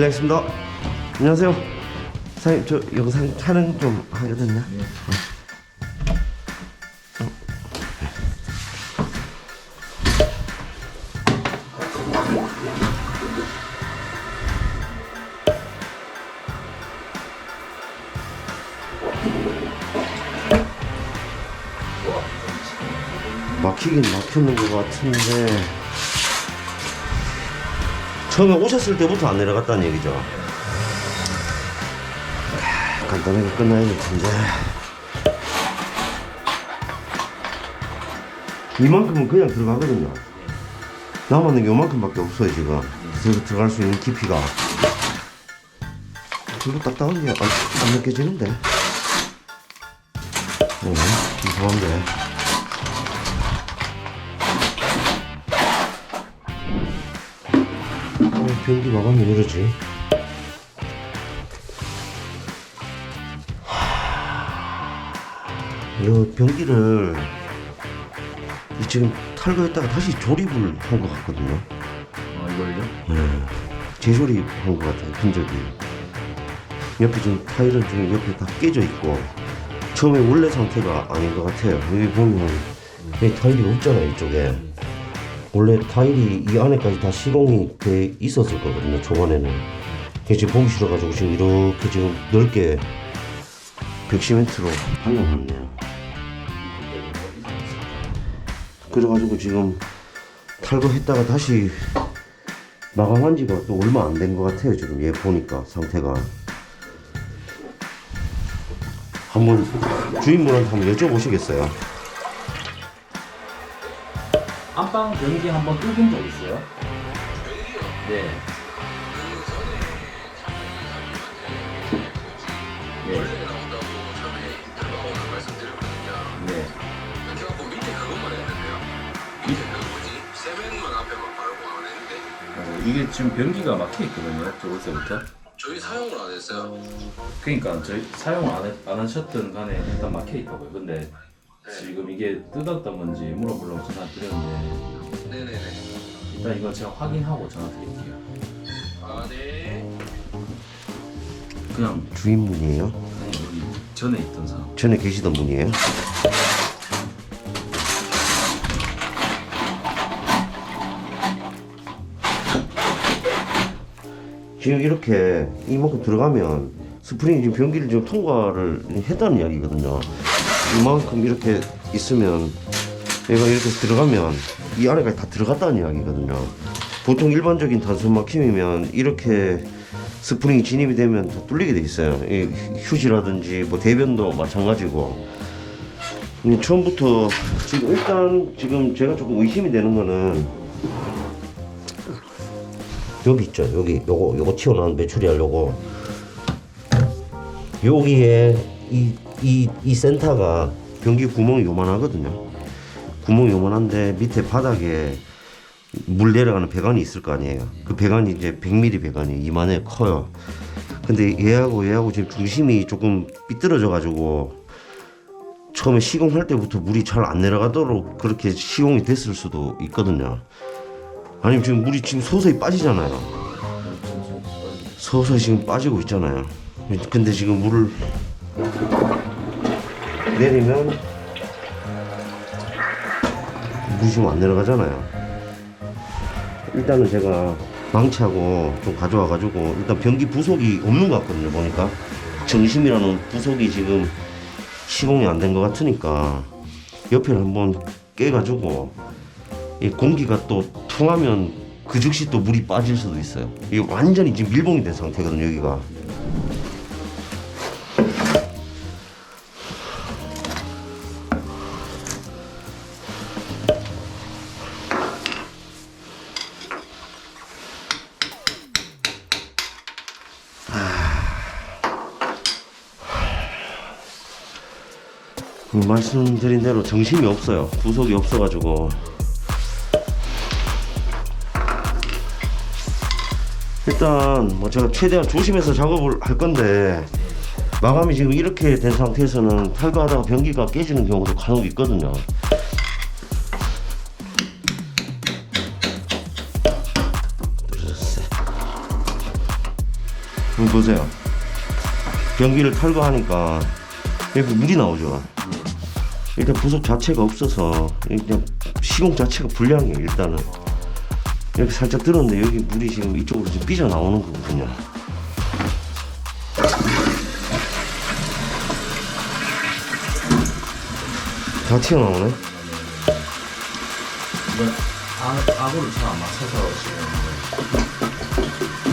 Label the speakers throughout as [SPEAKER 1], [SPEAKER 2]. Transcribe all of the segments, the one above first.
[SPEAKER 1] 실례하겠습니다. 안녕하세요. 사장님, 저 영상 촬영 좀 하거든요. 막히긴 막히는 것 같은데 처음에 오셨을 때부터 안 내려갔다는 얘기죠. 아, 간단하게 끝나야 될 텐데 이만큼은 그냥 들어가거든요. 남았는 게 요만큼밖에 없어요 지금. 그래서 들어갈 수 있는 깊이가 별로 딱딱한 게안 느껴지는데. 네, 이상한데. 어, 변기 마감이 왜 이러지? 이 변기를 이 지금 탈거했다가 다시 조립을 한 것 같거든요.
[SPEAKER 2] 아 이걸요?
[SPEAKER 1] 네. 재조립한 것 같아요, 흔적이. 옆에 지금 타일은 지금 옆에 다 깨져 있고, 처음에 원래 상태가 아닌 것 같아요. 여기 보면, 여기 타일이 없잖아요, 이쪽에. 원래 타일이 이 안에까지 다 시공이 돼 있었을 거거든요, 초반에는. 지금 보기 싫어가지고 지금 이렇게 지금 넓게 백시멘트로 발라놨네요. 그래가지고 지금 탈거했다가 다시 마감한 지가 또 얼마 안 된 것 같아요 지금 얘 보니까 상태가 한번 주인분한테 한번 여쭤보시겠어요
[SPEAKER 2] 안방 변기 한번 뚫은 적 있어요? 네. 네. 네.
[SPEAKER 3] 그래갖고 밑에 그것만 했는데요. 밑에 그 뭐지? 세면만 앞에만 바르고 안 했는데
[SPEAKER 2] 어, 이게 지금 변기가 막혀 있거든요. 저기서부터.
[SPEAKER 3] 저희 사용을 안 했어요.
[SPEAKER 2] 그러니까 저희 사용 안, 해, 안 하셨던 간에 일단 막혀 있다고요. 근데 지금 이게 뜯었던 건지 물어보려고 전화 드렸는데
[SPEAKER 3] 네네네.
[SPEAKER 2] 일단 이거 제가 확인하고 전화 드릴게요.
[SPEAKER 3] 아 네.
[SPEAKER 2] 그냥
[SPEAKER 1] 주인분이에요?
[SPEAKER 2] 그냥 여기 전에 있던 사람.
[SPEAKER 1] 전에 계시던 분이에요? 지금 이렇게 이만큼 들어가면 스프링이 지금 변기를 지금 통과를 했다는 이야기거든요. 이만큼 이렇게 있으면 얘가 이렇게 들어가면 이 안에까지 다 들어갔다는 이야기거든요. 보통 일반적인 단순 막힘이면 이렇게 스프링이 진입이 되면 다 뚫리게 돼 있어요. 이 휴지라든지 뭐 대변도 마찬가지고. 음, 처음부터 지금 일단 지금 제가 조금 의심이 되는 거는 여기 있죠. 여기 요거 요거 튀어나온 메추리알 요거 여기에 이 이 이 센터가 변기 구멍이 요만하거든요. 구멍이 요만한데 밑에 바닥에 물 내려가는 배관이 있을 거 아니에요. 그 배관이 이제 100mm 배관이 이만해 커요. 근데 얘하고 얘하고 지금 중심이 조금 삐뚤어져 가지고 처음에 시공할 때부터 물이 잘 안 내려가도록 그렇게 시공이 됐을 수도 있거든요. 아니면 지금 물이 지금 서서히 빠지잖아요. 서서히 지금 빠지고 있잖아요. 근데 지금 물을 내리면 지금 안 내려가잖아요. 일단은 제가 망치하고 좀 가져와가지고 일단 변기 부속이 없는 것 같거든요. 보니까 정심이라는 부속이 지금 시공이 안 된 것 같으니까 옆에를 한번 깨가지고 이 공기가 또 통하면 그 즉시 또 물이 빠질 수도 있어요. 이게 완전히 지금 밀봉이 된 상태거든요. 여기가. 말씀드린 대로 정신이 없어요. 구속이 없어가지고. 일단 뭐 제가 최대한 조심해서 작업을 할 건데 마감이 지금 이렇게 된 상태에서는 탈거하다가 변기가 깨지는 경우도 간혹 있거든요. 보세요. 변기를 털고 하니까 이렇게 물이 나오죠. 일단 부속 자체가 없어서 일단 시공 자체가 불량이에요. 일단은 이렇게 살짝 들었는데 여기 물이 지금 이쪽으로 지금 삐져 나오는 거거든요. 다 튀어나오네.
[SPEAKER 2] 아, 아구를 잘 안 맞춰서 지금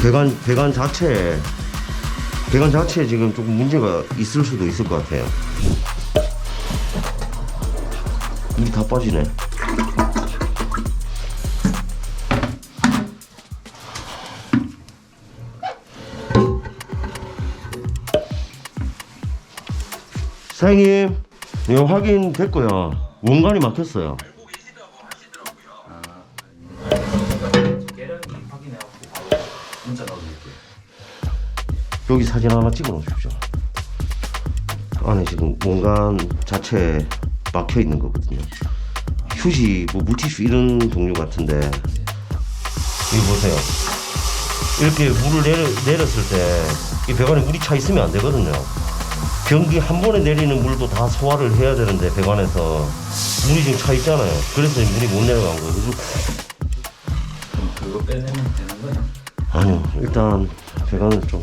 [SPEAKER 1] 배관 배관 자체에 배관 자체에 지금 조금 문제가 있을 수도 있을 것 같아요. 다 빠지네. 사장님, 이거 확인됐고요. 원관이 막혔어요. 여기 사진 하나 찍어 놓으십시오. 안에 지금 원간 자체에 막혀 있는 거거든요. 휴지, 뭐 물티슈 이런 종류 같은데 여기 보세요. 이렇게 물을 내려, 내렸을 때 이 배관에 물이 차 있으면 안 되거든요. 변기 한 번에 내리는 물도 다 소화를 해야 되는데 배관에서 물이 지금 차 있잖아요. 그래서 물이 못 내려간 거예요. 그래서
[SPEAKER 2] 그거 빼내면 되는 거냐?
[SPEAKER 1] 아니요, 일단 배관을 좀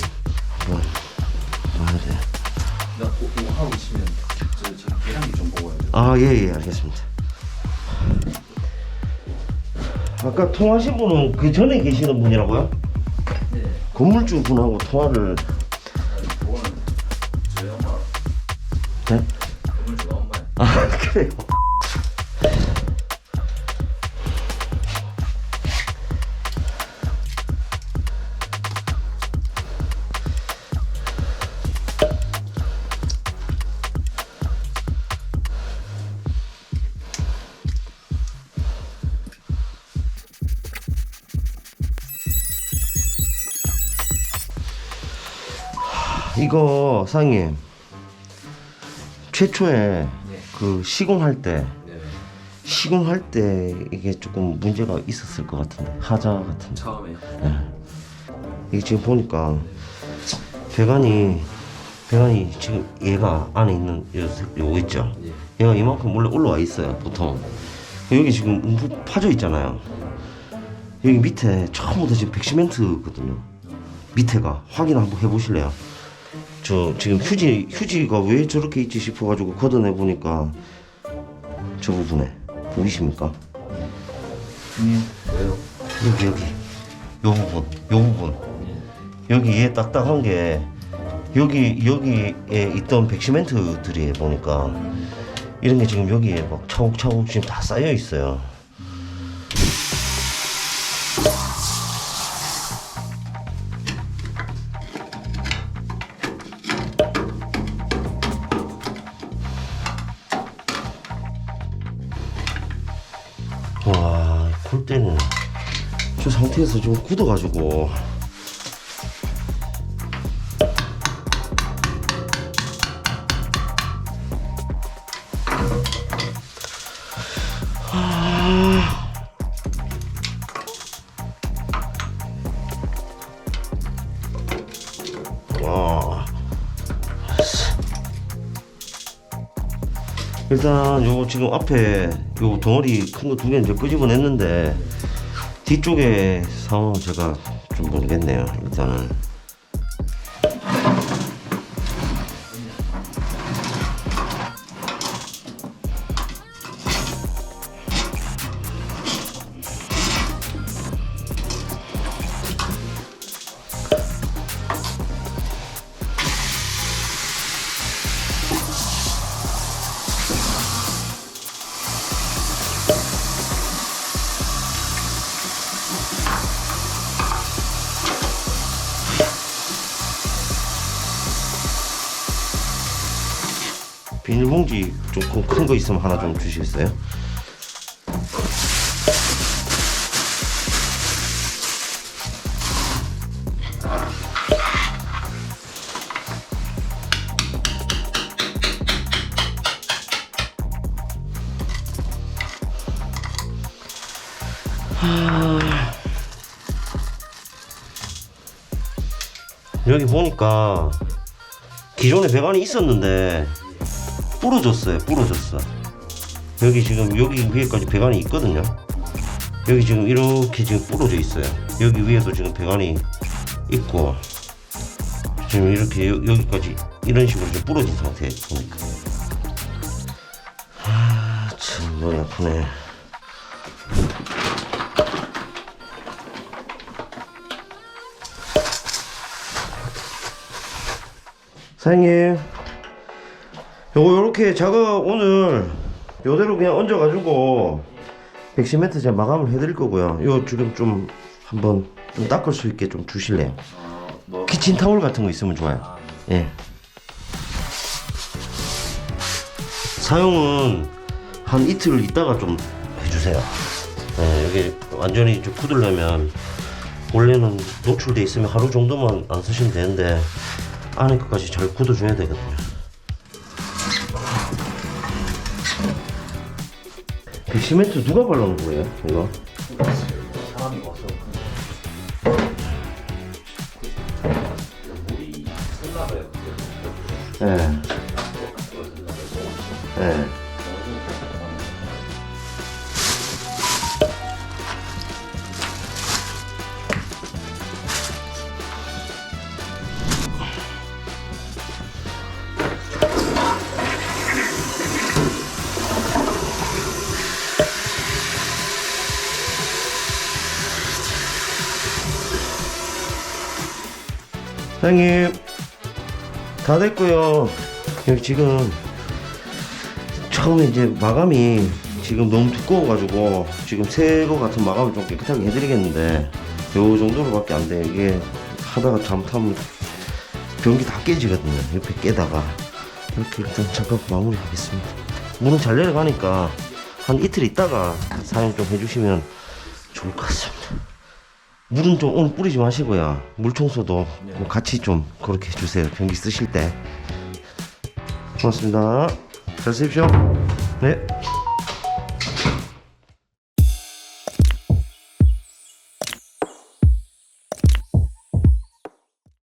[SPEAKER 1] 아, 예, 예, 알겠습니다. 아까 통화하신 분은 그 전에 계시는 분이라고요?
[SPEAKER 2] 네.
[SPEAKER 1] 건물주 분하고 통화를,
[SPEAKER 2] 그거는 저희 엄마
[SPEAKER 1] 네?
[SPEAKER 2] 건물주가 엄마야.
[SPEAKER 1] 아, 그래요? 이거 사장님 최초에
[SPEAKER 2] 네.
[SPEAKER 1] 그 시공할 때
[SPEAKER 2] 네.
[SPEAKER 1] 시공할 때 이게 조금 문제가 있었을 것 같은데 하자 같은데
[SPEAKER 2] 처음에요.
[SPEAKER 1] 이게 지금 보니까 배관이 배관이 지금 얘가 안에 있는 요, 요거 있죠
[SPEAKER 2] 예.
[SPEAKER 1] 얘가 이만큼 원래 올라와 있어요 보통 여기 지금 움푹 파져 있잖아요 여기 밑에 처음부터 지금 백시멘트거든요 밑에가 확인 한번 해보실래요 저 지금 휴지 휴지가 왜 저렇게 있지 싶어가지고 걷어내 보니까 저 부분에 보이십니까
[SPEAKER 2] 왜요?
[SPEAKER 1] 여기 여기 요 부분 요 부분
[SPEAKER 2] 예.
[SPEAKER 1] 여기 얘 딱딱한 게 여기 여기에 있던 백시멘트들이 보니까 이런 게 지금 여기에 막 차곡차곡 지금 다 쌓여 있어요. 좀 굳어가지고 와. 일단 요 지금 앞에 요 덩어리 큰 거 두개 이제 끄집어냈는데 뒤쪽에 상황은 제가 좀 모르겠네요. 일단은 물봉지 조금 큰 거 있으면 하나 좀 주시겠어요? 아. 여기 보니까 기존에 배관이 있었는데 부러졌어요. 부러졌어. 여기 지금 여기 위에까지 배관이 있거든요. 여기 지금 이렇게 지금 부러져 있어요. 여기 위에도 지금 배관이 있고 지금 이렇게 여, 여기까지 이런 식으로 좀 부러진 상태에 보니까. 아, 참 머리 아프네. 사장님, 요거 요렇게 작업 오늘 요대로 그냥 얹어가지고 백시멘트 제가 마감을 해드릴 거고요. 요 지금 좀 한번 좀 닦을 수 있게 좀 주실래요?
[SPEAKER 2] 어, 뭐
[SPEAKER 1] 키친 타올 같은 거 있으면 좋아요.
[SPEAKER 2] 아,
[SPEAKER 1] 예. 사용은 한 이틀 있다가 좀 해주세요. 예, 여기 완전히 좀 굳으려면 원래는 노출돼 있으면 하루 정도만 안 쓰시면 되는데 안에 것까지 잘 굳어줘야 되거든요. 시멘트 누가 발라놓은 거예요? 이거?
[SPEAKER 2] 사람이 와서 물이 슬라브에
[SPEAKER 1] 예. 예. 사장님 다 됐고요 여기 지금 처음에 이제 마감이 지금 너무 두꺼워가지고 지금 새거 같은 마감을 좀 깨끗하게 해드리겠는데 요 정도로밖에 안 돼. 이게 하다가 잘못하면 변기 다 깨지거든요. 옆에 깨다가 이렇게 일단 잠깐 마무리하겠습니다. 물은 잘 내려가니까 한 이틀 있다가 사용 좀 해주시면 좋을 것 같습니다. 물은 좀 오늘 뿌리지 마시고요. 물 청소도 뭐 같이 좀 그렇게 해주세요. 변기 쓰실 때. 고맙습니다. 잘 쓰십시오. 네.